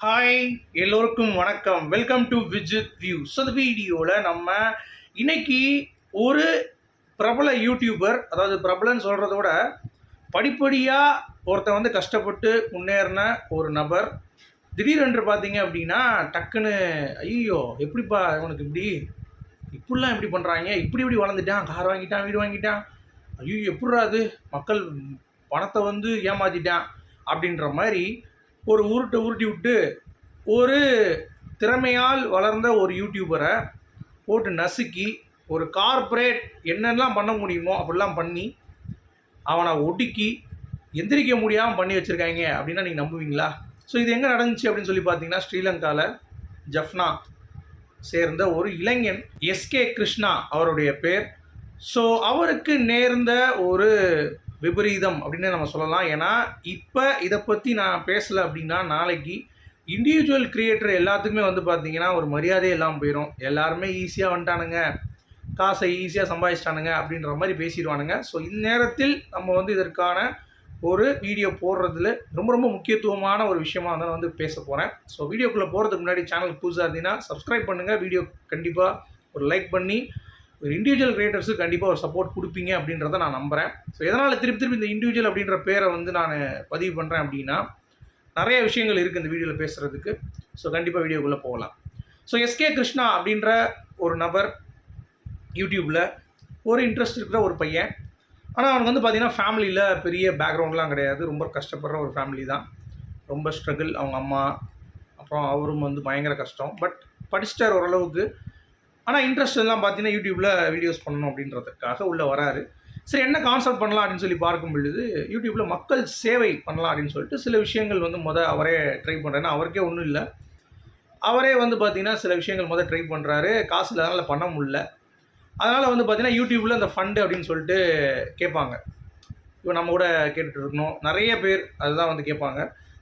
Hi எல்லோருக்கும் வணக்கம். Welcome to Vijith view so இந்த வீடியோவில் நம்ம இன்னைக்கு ஒரு பிரபல யூடியூபர் அதாவது பிரபலன்னு சொல்கிறத விட படிப்படியாக ஒருத்தன் வந்து கஷ்டப்பட்டு முன்னேறின ஒரு நபர். திடீரென்று பார்த்தீங்க அப்படின்னா டக்குன்னு ஐயோ எப்படிப்பா உனக்கு இப்படி? இப்படிலாம் எப்படி பண்ணுறாங்க இப்படி இப்படி வளர்ந்துட்டான். கார் வாங்கிட்டான் வீடு வாங்கிட்டான். ஐயோ எப்படிடா அது மக்கள் பணத்தை வந்து ஏமாத்திட்டான். அப்படின்ற மாதிரி ஒரு உருட்டை உருட்டி விட்டு ஒரு திறமையால் வளர்ந்த ஒரு யூடியூபரை போட்டு நசுக்கி ஒரு கார்ப்பரேட் என்னெல்லாம் பண்ண முடியுமோ அப்படிலாம் பண்ணி அவனை ஒடுக்கி எந்திரிக்க முடியாமல் பண்ணி வச்சுருக்காங்க அப்படின்னா நீங்கள் நம்புவீங்களா? ஸோ இது எங்கே நடந்துச்சு அப்படின்னு சொல்லி பார்த்தீங்கன்னா ஸ்ரீலங்காவில் ஜஃப்னா சேர்ந்த ஒரு இளைஞன் எஸ்கே கிருஷ்ணா அவருடைய பேர். ஸோ அவருக்கு நேர்ந்த ஒரு விபரீதம் அப்படின்னு நம்ம சொல்லலாம். ஏன்னா இப்போ இதை பற்றி நான் பேசலை அப்படின்னா நாளைக்கு இண்டிவிஜுவல் கிரியேட்டர் எல்லாத்துக்குமே வந்து பார்த்தீங்கன்னா ஒரு மரியாதையே இல்லாமல் போயிடும் எல்லாருமே ஈஸியாக வந்துட்டானுங்க. காசை ஈஸியாக சம்பாதிச்சிட்டானுங்க அப்படின்ற மாதிரி பேசிடுவானுங்க. ஸோ இந்நேரத்தில் நம்ம வந்து இதற்கான ஒரு வீடியோ போடுறதுல ரொம்ப ரொம்ப முக்கியத்துவமான ஒரு விஷயமா தான் நான் வந்து பேச போகிறேன் ஸோ வீடியோக்குள்ளே போகிறதுக்கு முன்னாடி சேனல் புதுசாக இருந்தீங்கன்னா சப்ஸ்கிரைப் பண்ணுங்கள் வீடியோ கண்டிப்பாக ஒரு லைக் பண்ணி ஒரு இண்டிவிஜுவல் கிரியேட்டர்ஸுக்கு கண்டிப்பாக ஒரு சப்போர்ட் கொடுப்பீங்க அப்படின்றத நான் நம்புகிறேன் ஸோ எதனால் திருப்பி திருப்பி இந்த இண்டிவிஜுவல் அப்படின்ற பேரை வந்து நான் பதிவு பண்ணுறேன் அப்படின்னா நிறைய விஷயங்கள் இருக்குது இந்த வீடியோவில் பேசுகிறதுக்கு ஸோ கண்டிப்பாக வீடியோக்குள்ளே போகலாம். ஸோ எஸ்கே கிருஷ்ணா அப்படின்ற ஒரு நபர் யூடியூப்பில் ஒரு இன்ட்ரெஸ்ட் இருக்கிற ஒரு பையன். ஆனால் அவனுக்கு வந்து பார்த்திங்கன்னா ஃபேமிலியில் பெரிய பேக்ரவுண்ட்லாம் கிடையாது. ரொம்ப கஷ்டப்படுற ஒரு ஃபேமிலி தான். ரொம்ப ஸ்ட்ரகிள் அவங்க அம்மா அப்புறம் அவரும் வந்து பயங்கர கஷ்டம். பட் படிச்சிட்டார் ஓரளவுக்கு. ஆனால் இன்ட்ரெஸ்ட் எல்லாம் பார்த்தீங்கன்னா யூடியூப்பில் வீடியோஸ் பண்ணணும் அப்படின்றதுக்காக உள்ளே வராரு. சரி என்ன கான்செப்ட் பண்ணலாம் அப்படின்னு சொல்லி பார்க்கும் பொழுது யூடியூப்பில் மக்கள் சேவை பண்ணலாம் அப்படின்னு சொல்லிட்டு சில விஷயங்கள் வந்து மொதல் அவரே ட்ரை பண்ணுறேன்னா அவருக்கே ஒன்றும் இல்லை. அவரே வந்து பார்த்திங்கன்னா சில விஷயங்கள் மொதல் ட்ரை பண்ணுறாரு காசு இல்லாதனால பண்ண முடில அதனால் வந்து பார்த்திங்கன்னா யூடியூப்பில் அந்த ஃபண்டு அப்படின்னு சொல்லிட்டு கேட்பாங்க. இப்போ நம்ம கூட கேட்டுட்டு இருக்கணும். நிறைய பேர் அதுதான் வந்து கேட்பாங்க.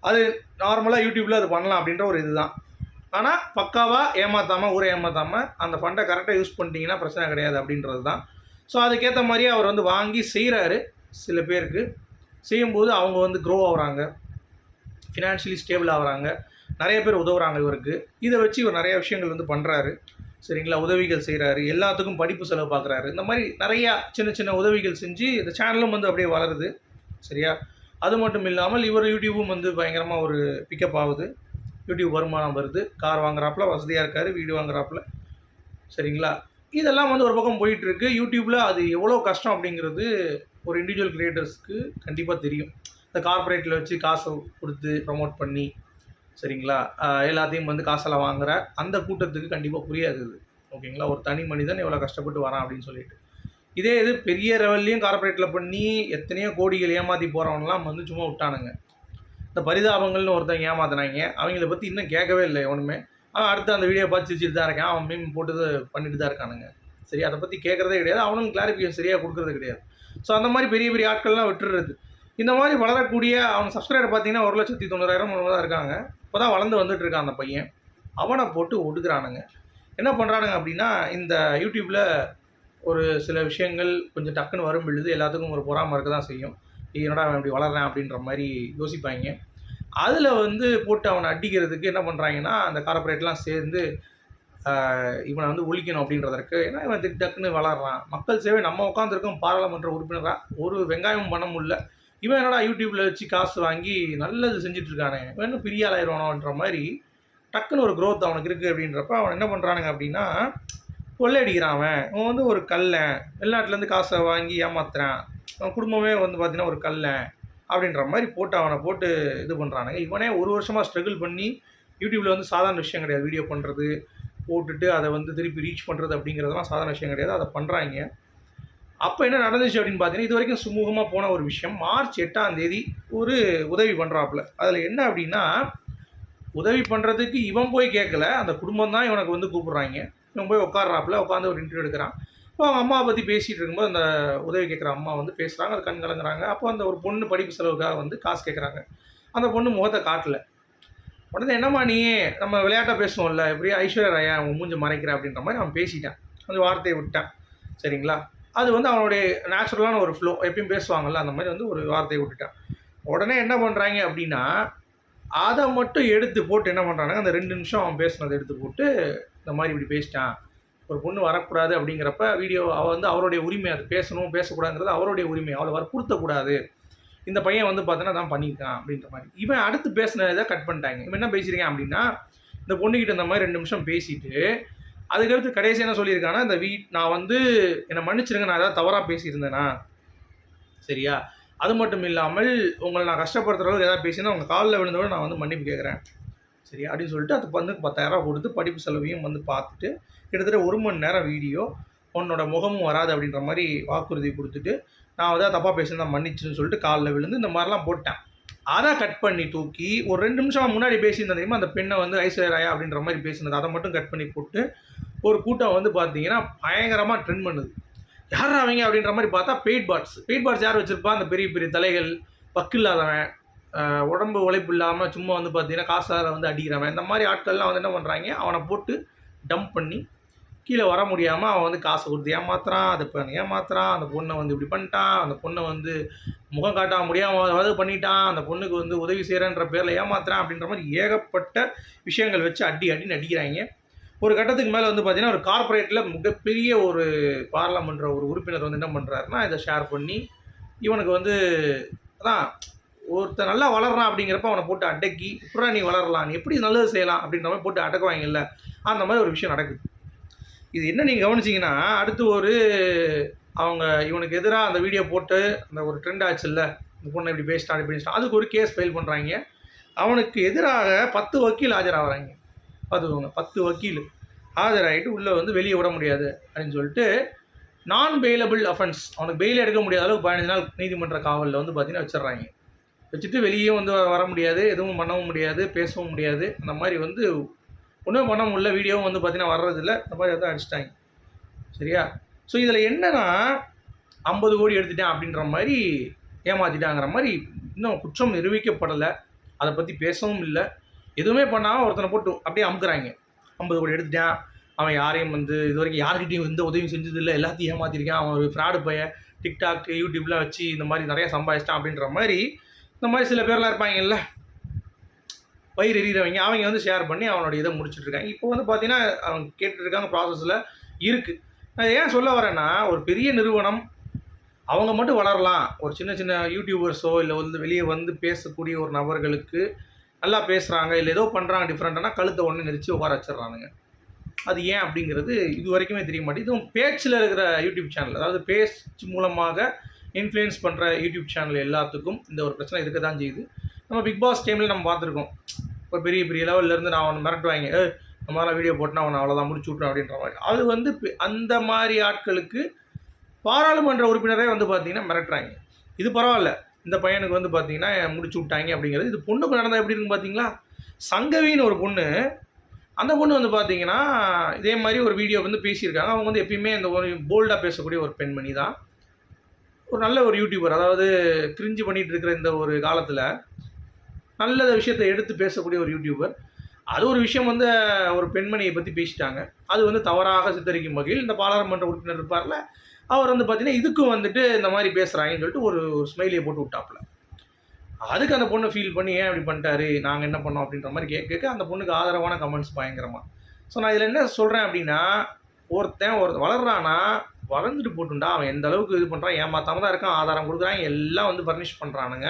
அது நார்மலாக யூடியூப்பில் அது பண்ணலாம் அப்படின்ற ஒரு இதுதான். ஆனால் பக்காவாக ஏமாற்றாமல் ஊரை ஏமாற்றாமல் அந்த ஃபண்டை கரெக்டாக யூஸ் பண்ணிட்டீங்கன்னா பிரச்சனை கிடையாது அப்படின்றது தான் ஸோ அதுக்கேற்ற மாதிரியே அவர் வந்து வாங்கி செய்கிறாரு சில பேருக்கு. செய்யும்போது அவங்க வந்து க்ரோ ஆகுறாங்க. ஃபினான்ஷியலி ஸ்டேபிள் ஆகுறாங்க. நிறைய பேர் உதவுறாங்க இவருக்கு. இதை வச்சு இவர் நிறைய விஷயங்கள் வந்து பண்ணுறாரு சரிங்களா? உதவிகள் செய்கிறாரு எல்லாத்துக்கும் படிப்பு செலவு பார்க்குறாரு இந்த மாதிரி நிறையா சின்ன சின்ன உதவிகள் செஞ்சு இந்த சேனலும் வந்து அப்படியே வளருது. சரியா? அது மட்டும் இல்லாமல் இவர் யூடியூபும் வந்து பயங்கரமாக ஒரு பிக்கப் ஆகுது. யூடியூப் வருமானம் வருது கார் வாங்குறாப்புல வசதியாக இருக்கார் வீடு வாங்குறாப்புல. சரிங்களா? இதெல்லாம் வந்து ஒரு பக்கம் போயிட்டுருக்கு. யூடியூப்பில் அது எவ்வளோ கஷ்டம் அப்படிங்கிறது ஒரு இண்டிவிஜுவல் கிரியேட்டர்ஸ்க்கு கண்டிப்பாக தெரியும். இந்த கார்ப்பரேட்டில் வச்சு காசை கொடுத்து ப்ரமோட் பண்ணி சரிங்களா? எல்லாத்தையும் வந்து காசெல்லாம் வாங்குற அந்த கூட்டத்துக்கு கண்டிப்பாக புரியாது இது. ஓகேங்களா? ஒரு தனி மனிதன் எவ்வளோ கஷ்டப்பட்டு வரான் அப்படின்னு சொல்லிட்டு. இதே இது பெரிய லெவல்லையும் கார்ப்பரேட்டில் பண்ணி எத்தனையோ கோடிகள் ஏமாற்றி போகிறவங்களாம் வந்து சும்மா விட்டானுங்க. இந்த பரிதாபங்கள்னு ஒருத்தன் ஏமாத்தினாங்க. அவங்கள பற்றி இன்னும் கேட்கவே இல்லை ஒன்றுமே அவன் அடுத்து அந்த வீடியோ பார்த்து சிரிச்சுட்டு தான் இருக்கான். அவன் மீன் போட்டு பண்ணிட்டு தான் இருக்கானுங்க. சரி அதை பற்றி கேட்குறதே கிடையாது. அவனும் கிளாரிஃபிகேஷன் சரியாக கொடுக்குறது கிடையாது. ஸோ அந்த மாதிரி பெரிய பெரிய ஆட்கள்லாம் விட்டுறது. இந்த மாதிரி வளரக்கூடிய அவன் சப்ஸ்கிரைபர் பார்த்தீங்கன்னா ஒரு லட்சத்தி தொண்ணூறாயிரம் தான் இருக்காங்க. இப்போ தான் வளர்ந்து வந்துட்டு இருக்கான் அந்த பையன். அவனை போட்டு ஒடுக்குறானுங்க. என்ன பண்ணுறானுங்க அப்படின்னா இந்த யூடியூப்பில் ஒரு சில விஷயங்கள் கொஞ்சம் டக்குன்னு வரும் பொழுது எல்லாத்துக்கும் ஒரு பொறாமல் இருக்க தான் செய்யும். என்னடா அவன் இப்படி வளர்றான் அப்படின்ற மாதிரி யோசிப்பாங்க. அதில் வந்து போட்டு அவனை அடிக்கிறதுக்கு என்ன பண்ணுறாங்கன்னா அந்த கார்ப்பரேட்லாம் சேர்ந்து இவனை வந்து ஒழிக்கணும் அப்படின்றதற்கு ஏன்னா இவன் திக்கு டக்குன்னு வளர்றான். மக்கள் சேவை நம்ம உட்காந்துருக்கோம் பாராளுமன்ற உறுப்பினராக ஒரு வெங்காயம் பண்ண முடியல. இவன் என்னடா யூடியூப்பில் வச்சு காசு வாங்கி நல்லது செஞ்சிட்ருக்கானே இவன் இன்னும் பெரிய ஆளாயிடுவானோன்ற மாதிரி டக்குன்னு ஒரு க்ரோத் அவனுக்கு இருக்குது அப்படின்றப்ப அவன் என்ன பண்ணுறானுங்க அப்படின்னா கொள்ளையடிக்கிறான் அவன். அவன் வந்து ஒரு கல்லன் வெளிநாட்டிலேருந்து காசை வாங்கி ஏமாத்துறான். குடும்பமே வந்து பார்த்தீங்கன்னா ஒரு கல்லன் அப்படின்ற மாதிரி போட்டு அவனை போட்டு இது பண்ணுறானுங்க இவனே ஒரு வருஷமாக ஸ்ட்ரகிள் பண்ணி யூடியூப்பில் வந்து சாதாரண விஷயம் கிடையாது. வீடியோ பண்ணுறது போட்டுட்டு அதை வந்து திருப்பி ரீச் பண்ணுறது அப்படிங்கிறதெல்லாம் சாதாரண விஷயம் கிடையாது. அதை பண்ணுறாங்க அப்போ என்ன நடந்துச்சு அப்படின்னு பார்த்தீங்கன்னா இது வரைக்கும் சுமூகமாக போன ஒரு விஷயம். மார்ச் எட்டாம் தேதி ஒரு உதவி பண்ணுறாப்புல அதில் என்ன அப்படின்னா உதவி பண்ணுறதுக்கு இவன் போய் கேட்கல அந்த குடும்பம் தான் இவனுக்கு வந்து கூப்பிட்றாங்க. இவன் போய் உட்காடுறாப்புல உட்காந்து ஒரு இன்டர்வியூ எடுக்கிறான். இப்போ அவங்க அம்மாவை பற்றி பேசிகிட்டு இருக்கும்போது அந்த உதவி கேட்குற அம்மா வந்து பேசுகிறாங்க அது கண் கலங்குறாங்க. அப்போ அந்த ஒரு பொண்ணு படிப்பு செலவுக்காக வந்து காசு கேட்குறாங்க அந்த பொண்ணு முகத்தை காட்டல. உடனே என்னம்மா நீ? நம்ம விளையாட்டாக பேசுவோம்ல. இப்படி ஐஸ்வர்யா ராயா அவங்க மூஞ்சி மறைக்கிற அப்படின்ற மாதிரி அவன் பேசிட்டான். அந்த வார்த்தையை விட்டான். சரிங்களா? அது வந்து அவனுடைய நேச்சுரலான ஒரு ஃப்ளோ எப்பயும் பேசுவாங்கல்ல அந்த மாதிரி வந்து ஒரு வார்த்தையை விட்டுட்டான். உடனே என்ன பண்ணுறாங்க அப்படின்னா அதை மட்டும் எடுத்து போட்டு என்ன பண்ணுறாங்க அந்த ரெண்டு நிமிஷம் அவன் பேசுனதை எடுத்து போட்டு இந்த மாதிரி இப்படி பேசிட்டான். ஒரு பொண்ணு வரக்கூடாது அப்படிங்கிறப்ப வீடியோ அவள் வந்து அவருடைய உரிமை அது பேசணும் பேசக்கூடாதுங்கிறது அவருடைய உரிமை. அவளை வற்புறுத்தக்கூடாது. இந்த பையன் வந்து பார்த்தோன்னா தான் பண்ணியிருக்கான் அப்படின்ற மாதிரி. இவன் அடுத்து பேசின இதை கட் பண்ணிட்டாங்க. இவன் என்ன பேசியிருக்கேன் அப்படின்னா இந்த பொண்ணுக்கிட்ட இந்த மாதிரி ரெண்டு நிமிஷம் பேசிட்டு அதுக்கடுத்து கடைசி என்ன சொல்லியிருக்காங்கன்னா இந்த வீட் நான் வந்து என்னை மன்னிச்சிருங்க நான் ஏதாவது தவறாக பேசியிருந்தேனா? சரியா? அது மட்டும் இல்லாமல் உங்களை நான் கஷ்டப்படுத்துகிற அளவுக்கு ஏதாவது பேசினா உங்கள் காலில் விழுந்தோட நான் வந்து மன்னிப்பு கேட்குறேன். சரி அப்படின்னு சொல்லிட்டு அது வந்து பத்தாயிரரூவா கொடுத்து படிப்பு செலவையும் வந்து பார்த்துட்டு கிட்டத்தட்ட ஒரு மணி நேரம் வீடியோ உன்னோட முகமும் வராது அப்படின்ற மாதிரி வாக்குறுதி கொடுத்துட்டு நான் வந்து தப்பாக பேசியிருந்தா மன்னிச்சுன்னு சொல்லிட்டு காலில் விழுந்து இந்த மாதிரிலாம் போட்டேன். அதை கட் பண்ணி தூக்கி ஒரு ரெண்டு நிமிஷம் முன்னாடி பேசியிருந்தா தெரியுமா? அந்த பெண்ணை வந்து ஐஸ்வர்யா அப்படின்ற மாதிரி பேசினது. அதை மட்டும் கட் பண்ணி போட்டு ஒரு கூட்டம் வந்து பார்த்தீங்கன்னா பயங்கரமாக ட்ரெண்ட் பண்ணுது. யார் அவங்க அப்படின்ற மாதிரி பார்த்தா பெயிட் பாட்ஸ் பெயிட் பாட்ஸ் யார் வச்சுருப்பா? அந்த பெரிய பெரிய தலைகள் பக்கு இல்லாதவன் உடம்பு உழைப்பு இல்லாமல் சும்மா வந்து பார்த்தீங்கன்னா காசார வந்து அடிக்கிறவன். இந்த மாதிரி ஆட்கள்லாம் வந்து என்ன பண்ணுறாங்க அவனை போட்டு டம்ப் பண்ணி கீழே வர முடியாமல் அவன் வந்து காசை கொடுத்து ஏமாத்துறான் அதை இப்போ ஏமாத்துறான் அந்த பொண்ணை வந்து இப்படி பண்ணிட்டான் அந்த பொண்ணை வந்து முகம் காட்ட முடியாமல் அதாவது பண்ணிட்டான் அந்த பொண்ணுக்கு வந்து உதவி செய்கிறேன்ற பேரில் ஏமாத்துறான் அப்படின்ற மாதிரி ஏகப்பட்ட விஷயங்கள் வச்சு அடி அடின்னு அடிக்கிறாங்க ஒரு கட்டத்துக்கு மேலே வந்து பார்த்தீங்கன்னா ஒரு கார்ப்பரேட்டில் மிகப்பெரிய ஒரு பாராளுமன்ற ஒரு உறுப்பினர் வந்து என்ன பண்ணுறாருன்னா இதை ஷேர் பண்ணி இவனுக்கு வந்து அதான் ஒருத்தன் நல்லா வளர்றான் அப்படிங்கிறப்ப அவனை போட்டு அடக்கி அப்புறம் நீ வளரலாம் நீ எப்படி நல்லது செய்யலாம்? அப்படின்ற மாதிரி போட்டு அடக்குவாங்கல்ல அந்த மாதிரி ஒரு விஷயம் நடக்குது. இது என்ன நீங்கள் கவனிச்சிங்கன்னா அடுத்து ஒரு அவங்க இவனுக்கு எதிராக அந்த வீடியோ போட்டு அந்த ஒரு ட்ரெண்ட் ஆச்சுல்ல இந்த பொண்ணை இப்படி பேசிட்டான் இப்படி பேசிட்டான் அதுக்கு ஒரு கேஸ் ஃபைல் பண்ணுறாங்க அவனுக்கு எதிராக பத்து வக்கீல் ஆஜராகிறாங்க. பார்த்துக்கோங்க பத்து வக்கீல் ஆஜராகிட்டு உள்ளே வந்து வெளியே விட முடியாது அப்படின்னு சொல்லிட்டு நான் பெயிலபிள் அஃபென்ஸ் அவனுக்கு பெயில் எடுக்க முடியாத அளவுக்கு பதினஞ்சு நாள் நீதிமன்ற காவலில் வந்து பார்த்தீங்கன்னா வச்சிடுறாங்க. வச்சுட்டு வெளியே வந்து வர முடியாது எதுவும் பண்ணவும் முடியாது பேசவும் முடியாது. அந்த மாதிரி வந்து ஒன்றும் பண்ண முடியல வீடியோவும் வந்து பார்த்தீங்கன்னா வர்றதில்ல. இந்த மாதிரி வந்து அடிச்சிட்டாங்க. சரியா? ஸோ இதில் என்னென்னா ஐம்பது கோடி எடுத்துட்டேன் அப்படின்ற மாதிரி ஏமாத்திட்டாங்கிற மாதிரி இன்னும் குற்றம் நிரூபிக்கப்படலை. அதை பற்றி பேசவும் இல்லை. எதுவுமே பண்ணாமல் ஒருத்தனை போட்டு அப்படியே அமுக்குறாங்க. ஐம்பது கோடி எடுத்துட்டான். அவன் யாரையும் வந்து இது வரைக்கும் யார்கிட்டையும் எந்த உதவியும் செஞ்சதில்லை. எல்லாத்தையும் ஏமாற்றிருக்கான் அவன் ஒரு ஃப்ராடு பைய டிக்டாக் யூடியூப்லாம் வச்சு இந்த மாதிரி நிறையா சம்பாதிச்சிட்டான் அப்படின்ற மாதிரி இந்த மாதிரி சில பேர்லாம் இருப்பாங்கல்ல. பயிர் எறிகிறவங்க அவங்க வந்து ஷேர் பண்ணி அவனோட இதை முடிச்சுட்ருக்காங்க இப்போ வந்து பார்த்தீங்கன்னா அவங்க கேட்டுட்ருக்காங்க ப்ராசஸில் இருக்குது நான் ஏன் சொல்ல வரேன்னா ஒரு பெரிய நிறுவனம் அவங்க மட்டும் வளரலாம். ஒரு சின்ன சின்ன யூடியூபர்ஸோ இல்லை வந்து வெளியே வந்து பேசக்கூடிய ஒரு நபர்களுக்கு நல்லா பேசுகிறாங்க இல்லை ஏதோ பண்ணுறாங்க டிஃப்ரெண்ட்டானா கழுத்தை ஒன்று நெரிச்சு உட்கார வச்சிடுறானுங்க. அது ஏன் அப்படிங்கிறது இது வரைக்குமே தெரிய மாட்டேங்குது. இதுவும் பேச்சில் இருக்கிற யூடியூப் சேனல் அதாவது பேச்சு மூலமாக இன்ஃப்ளூயன்ஸ் பண்ணுற யூடியூப் சேனல் எல்லாத்துக்கும் இந்த ஒரு பிரச்சனை இருக்க தான் செய்யுது. நம்ம பிக் பாஸ் டைமில் நம்ம பார்த்துருக்கோம். ஒரு பெரிய பெரிய லெவல்லேருந்து நான் அவனை மிரட்டுவாங்க ஏ இந்த மாதிரிலாம் வீடியோ போட்டுனா அவனை அவ்வளோதான் முடிச்சு விட்றேன் அப்படின்ற மாதிரி. அது வந்து அந்த மாதிரி ஆட்களுக்கு பாராளுமன்ற உறுப்பினரே வந்து பார்த்தீங்கன்னா மிரட்டுறாங்க. இது பரவாயில்ல. இந்த பையனுக்கு வந்து பார்த்தீங்கன்னா முடிச்சு விட்டாங்க அப்படிங்கிறது. இது பொண்ணுக்கு நடந்தால் எப்படி இருக்குன்னு பார்த்தீங்களா? சங்கவின்னு ஒரு பொண்ணு அந்த பொண்ணு வந்து பார்த்தீங்கன்னா இதே மாதிரி ஒரு வீடியோ வந்து பேசியிருக்காங்க. அவங்க வந்து எப்பயுமே இந்த ஒரு போல்டாக பேசக்கூடிய ஒரு பெண்மணி தான் ஒரு நல்ல ஒரு யூடியூபர் அதாவது கிரிஞ்சு பண்ணிகிட்டு இருக்கிற இந்த ஒரு காலத்தில் நல்ல விஷயத்தை எடுத்து பேசக்கூடிய ஒரு யூடியூபர் அது ஒரு விஷயம் வந்து ஒரு பெண்மணியை பற்றி பேசிட்டாங்க. அது வந்து தவறாக சித்தரிக்கும் வகையில் இந்த பாராளுமன்ற உறுப்பினர் இருப்பார்ல அவர் வந்து பார்த்தீங்கன்னா இதுக்கும் வந்துட்டு இந்த மாதிரி பேசுகிறாங்கன்னு சொல்லிட்டு ஒரு ஸ்மைலியை போட்டு விட்டாப்புல. அதுக்கு அந்த பொண்ணு ஃபீல் பண்ணி ஏன் அப்படி பண்ணிட்டாரு? நாங்கள் என்ன பண்ணோம்? அப்படின்ற மாதிரி கேட்க கேட்க அந்த பொண்ணுக்கு ஆதரவான கமெண்ட்ஸ் பயங்கரமாக ஸோ நான் இதில் என்ன சொல்கிறேன் அப்படின்னா ஒருத்தன் ஒரு வளர்றானா வளர்ந்துட்டு போட்டுண்டா அவன் எந்த அளவுக்கு இது பண்ணுறான் ஏமாத்தாம தான் இருக்கான் ஆதாரம் கொடுக்குறான் எல்லாம் வந்து ஃபர்னிஷ் பண்ணுறானுங்க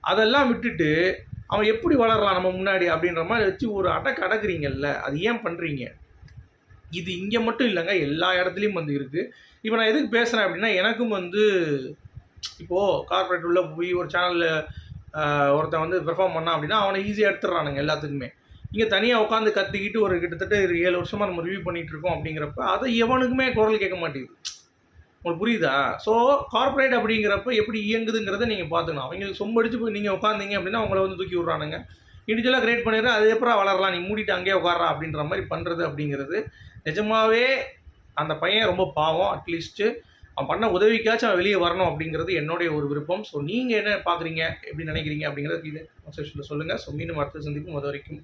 அதெல்லாம் விட்டுட்டு அவன் எப்படி வளரலாம் நம்ம முன்னாடி அப்படின்ற மாதிரி வச்சு ஒரு அடக்கு அடக்குறீங்கல்ல அது ஏன் பண்ணுறீங்க இது இங்கே மட்டும் இல்லைங்க எல்லா இடத்துலையும் வந்து இருக்குது இப்போ நான் எதுக்கு பேசுகிறேன் அப்படின்னா எனக்கும் வந்து இப்போது கார்ப்பரேட் உள்ள போய் ஒரு சேனலில் ஒருத்தன் வந்து பெர்ஃபார்ம் பண்ணான் அப்படின்னா அவனை ஈஸியாக எடுத்துடுறானுங்க எல்லாத்துக்குமே. இங்கே தனியாக உட்காந்து கத்திக்கிட்டு ஒரு கிட்டத்தட்ட ஒரு ஏழு வருஷமாக நம்ம ரிவ்யூ பண்ணிகிட்டு இருக்கோம் அப்படிங்கிறப்ப அதை எவனுக்குமே குரல் கேட்க மாட்டேங்குது. உங்களுக்கு புரியுதா? ஸோ கார்ப்பரேட் அப்படிங்கிறப்ப எப்படி இயங்குதுங்கிறத நீங்கள் பார்த்துக்கணும். அவங்களுக்கு சொம்படிச்சு போய் நீங்கள் உட்காந்தீங்க அப்படின்னா அவங்கள வந்து தூக்கி விட்றானுங்க. இண்டிவிஜுவலாக கிரியேட் பண்ணிடுற அது எப்பறம் வளரலாம்? நீ மூடிட்டு அங்கேயே உட்காரா அப்படின்ற மாதிரி பண்ணுறது அப்படிங்கிறது நிஜமாகவே அந்த பையன் ரொம்ப பாவம். அட்லீஸ்ட்டு அவன் பண்ண உதவிக்காச்சும் அவன் வெளியே வரணும் அப்படிங்கிறது என்னுடைய ஒரு விருப்பம். ஸோ நீங்கள் என்ன பார்க்குறீங்க? எப்படி நினைக்கிறீங்க அப்படிங்கிறத கீழே சொல்லுங்கள் ஸோ மீண்டும் அடுத்த சந்திக்கும் அது வரைக்கும்